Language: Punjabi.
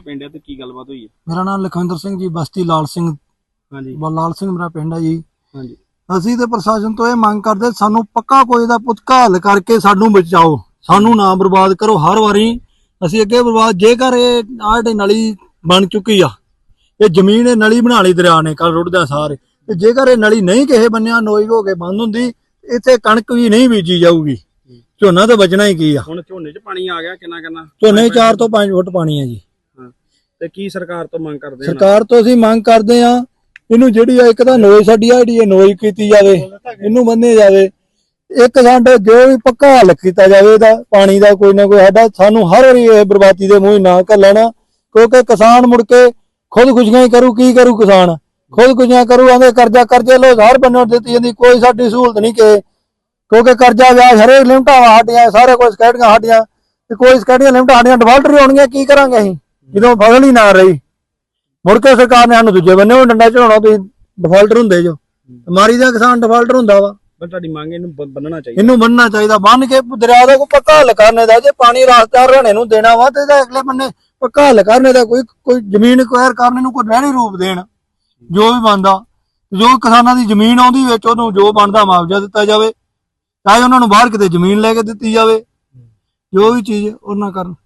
ਪਿੰਡ ਹੈ ਤੇ ਕੀ ਗੱਲਬਾਤ ਹੋਈ ਹੈ? ਮੇਰਾ ਨਾਮ ਲਖਵਿੰਦਰ ਸਿੰਘ ਜੀ ਬਸਤੀ ਲਾਲ ਸਿੰਘ। ਹਾਂਜੀ। ਬ- ਲਾਲ ਸਿੰਘ ਮੇਰਾ ਪਿੰਡ ਹੈ ਜੀ। ਹਾਂਜੀ। ਅਸੀਂ ਤੇ ਪ੍ਰਸ਼ਾਸਨ ਤੋਂ ਇਹ ਮੰਗ ਕਰਦੇ ਸਾਨੂੰ ਪੱਕਾ ਕੋਈ ਦਾ ਪੁੱਤਕਾ ਹੱਲ ਕਰਕੇ ਸਾਨੂੰ ਬਚਾਓ। ਸਾਨੂੰ ਨਾ ਬਰਬਾਦ ਕਰੋ। ਹਰ ਵਾਰੀ ਅਸੀਂ ਅੱਗੇ ਬਰਬਾਦ ਜੇਕਰ ਇਹ ਆਹ ਜਿਹੜੀ ਨਲੀ ਬਣ ਚੁੱਕੀ ਆ ਇਹ ਜ਼ਮੀਨ ਇਹ ਨਲੀ ਬਣਾ ਲਈ ਦਰਿਆ ਨੇ ਕੱਲ ਰੁੜਦਾ ਸਾਰੇ। ਤੇ ਜੇਕਰ ਇਹ ਨਲੀ ਨਹੀਂ ਕਿਸੇ ਬੰਨਿਆ ਨੋਈ ਹੋ ਕੇ ਬੰਦ ਹੁੰਦੀ ਇੱਥੇ ਕਣਕ ਵੀ ਨਹੀਂ ਬੀਜੀ ਜਾਊਗੀ। ਝੋਨਾ ਤਾਂ ਬਚਣਾ ਹੀ ਕੀ ਆ। ਹੁਣ ਝੋਨੇ 'ਚ ਪਾਣੀ ਆ ਗਿਆ ਕਿੰਨਾ ਕਿੰਨਾ ਝੋਨੇ 4 ਤੋਂ 5 ਫੁੱਟ ਪਾਣੀ ਹੈ ਜੀ। ਤੇ ਕੀ ਸਰਕਾਰ ਤੋਂ ਮੰਗ ਕਰਦੇ ਹੋ? ਸਰਕਾਰ ਤੋਂ ਅਸੀਂ ਮੰਗ ਕਰਦੇ ਆ ਇਹਨੂੰ ਜਿਹੜੀ ਆ ਇੱਕ ਤਾਂ ਨੋਈ ਸਾਡੀ ਆ, ਜਿਹੜੀ ਇਹ ਨੋਈ ਕੀਤੀ ਜਾਵੇ, ਇਹਨੂੰ ਬੰਨੇ ਜਾਵੇ। ਇੱਕ ਸਾਡੇ ਜੋ ਵੀ ਪੱਕਾ ਹੱਲ ਕੀਤਾ ਜਾਵੇ, ਇਹਦਾ ਪਾਣੀ ਦਾ ਕੋਈ ਨਾ ਕੋਈ ਸਾਡਾ, ਸਾਨੂੰ ਹਰ ਵਾਰੀ ਇਹ ਬਰਬਾਦੀ ਦੇ ਮੂੰਹ ਨਾ ਘੱਲਣਾ, ਕਿਉਂਕਿ ਕਿਸਾਨ ਮੁੜ ਕੇ ਖੁਦਕੁਸ਼ੀਆਂ ਹੀ ਕਰੂ, ਕੀ ਕਰੂ ਕਿਸਾਨ? ਖੁਦਕੁਸ਼ੀਆਂ ਕਰੂ ਆਂਦੇ ਕਰਜ਼ਾ, ਕਰਜ਼ੇ ਲੋ ਹਰ ਬੰਨੋਂ ਦਿੱਤੀ ਜਾਂਦੀ, ਕੋਈ ਸਾਡੀ ਸਹੂਲਤ ਨਹੀਂ ਕਿ ਕਿਉਂਕਿ ਕਰਜ਼ਾ ਵਿਆਜ ਹਰੇਕ ਲਿਮਟਾਂ ਵਾ ਸਾਡੀਆਂ ਸਾਰੇ ਕੁਝ ਸਕੈਟੀਆਂ ਸਾਡੀਆਂ ਤੇ ਕੋਈ ਸਕੈਟੀਆਂ ਲਿਮਟਾਂ ਸਾਡੀਆਂ ਡਿਫਾਲਟਰ ਹੋਣਗੀਆਂ, ਕੀ ਕਰਾਂਗੇ ਅਸੀਂ? ਜਦੋਂ ਫਸਲ ਹੀ ਨਾ ਰਹੀ ਮੁੜ ਕੇ ਸਰਕਾਰ ਨੇ ਸਾਨੂੰ ਦੂਜੇ ਬੰਨੇ ਵੀ ਡੰਡਾ ਚੜਾਉਣਾ ਤੁਸੀਂ ਡਿਫਾਲਟਰ ਹੁੰਦੇ ਜੋ। ਮਾਰੀ ਦਾ ਕਿਸਾਨ ਡਿਫਾਲਟਰ ਹੁੰਦਾ ਵਾ। ਪਰ ਤੁਹਾਡੀ ਮੰਗ ਇਹਨੂੰ ਬ- ਬੰਨਣਾ ਚਾਹੀਦਾ। ਇਹਨੂੰ ਬੰਨਣਾ ਚਾਹੀਦਾ। ਬੰਨ ਕੇ ਦਰਿਆ ਦਾ ਕੋਈ ਪੱਕਾ ਹੱਲ ਕਰਨੇ ਦਾ ਜੇ ਪਾਣੀ ਰਾਸਤਾ ਹਰਿਆਣੇ ਨੂੰ ਦੇਣਾ ਵਾ ਤੇ ਇਹਦਾ ਅਗਲੇ ਬੰਨੇ ਪੱਕਾ ਹੱਲ ਕਰਨੇ ਦਾ ਕੋਈ ਕੋਈ ਜ਼ਮੀਨ ਅਕਵਾਇਰ ਕਰਨ ਨੂੰ ਕੋਈ ਰਹਿਣੀ ਰੂਪ ਦੇਣ ਜੋ ਵੀ ਬਣਦਾ। ਜੋ ਕਿਸਾਨਾਂ ਦੀ ਜ਼ਮੀਨ ਆਉਂਦੀ ਵਿੱਚ ਉਹਨੂੰ ਜੋ ਬਣਦਾ ਮੁਆਵਜ਼ਾ ਦਿੱਤਾ ਜਾਵੇ। ਚਾਹੇ ਉਹਨਾਂ ਨੂੰ ਬਾਹਰ ਕਿਤੇ ਜ਼ਮੀਨ ਲੈ ਕੇ ਦਿੱਤੀ ਜਾਵੇ। ਜੋ ਵੀ ਚੀਜ਼ ਉਹਨਾਂ ਕਰਨ।